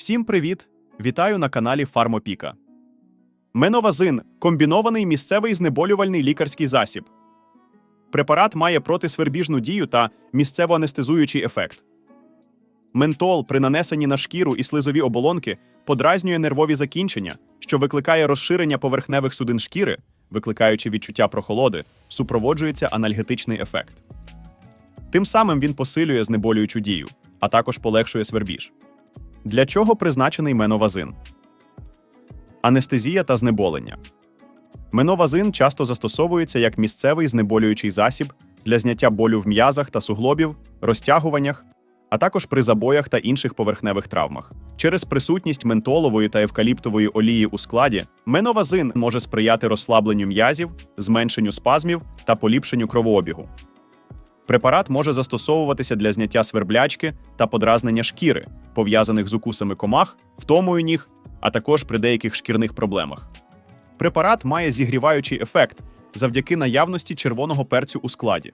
Всім привіт! Вітаю на каналі Фармопіка. Меновазин комбінований місцевий знеболювальний лікарський засіб. Препарат має протисвербіжну дію та місцево-анестезуючий ефект. Ментол при нанесенні на шкіру і слизові оболонки подразнює нервові закінчення, що викликає розширення поверхневих судин шкіри, викликаючи відчуття прохолоди, супроводжується анальгетичний ефект. Тим самим він посилює знеболюючу дію, а також полегшує свербіж. Для чого призначений меновазин? Анестезія та знеболення. Меновазин часто застосовується як місцевий знеболюючий засіб для зняття болю в м'язах та суглобів, розтягуваннях, а також при забоях та інших поверхневих травмах. Через присутність ментолової та евкаліптової олії у складі меновазин може сприяти розслабленню м'язів, зменшенню спазмів та поліпшенню кровообігу. Препарат може застосовуватися для зняття сверблячки та подразнення шкіри, пов'язаних з укусами комах, втомою ніг, а також при деяких шкірних проблемах. Препарат має зігріваючий ефект завдяки наявності червоного перцю у складі.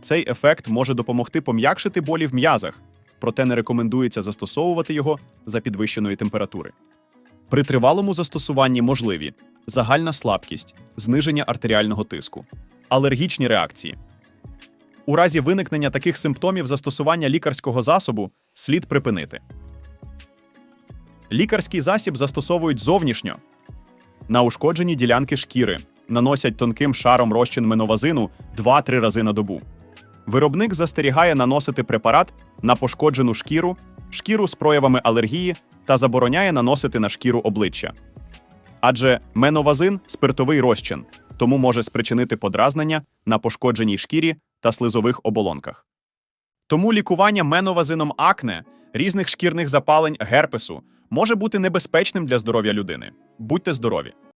Цей ефект може допомогти пом'якшити болі в м'язах, проте не рекомендується застосовувати його за підвищеної температури. При тривалому застосуванні можливі загальна слабкість, зниження артеріального тиску, алергічні реакції. У разі виникнення таких симптомів застосування лікарського засобу слід припинити. Лікарський засіб застосовують зовнішньо. На ушкоджені ділянки шкіри наносять тонким шаром розчин меновазину 2-3 рази на добу. Виробник застерігає наносити препарат на пошкоджену шкіру, шкіру з проявами алергії та забороняє наносити на шкіру обличчя. Адже меновазин спиртовий розчин, тому може спричинити подразнення на пошкодженій шкірі та слизових оболонках. Тому лікування меновазином акне, різних шкірних запалень герпесу може бути небезпечним для здоров'я людини. Будьте здорові!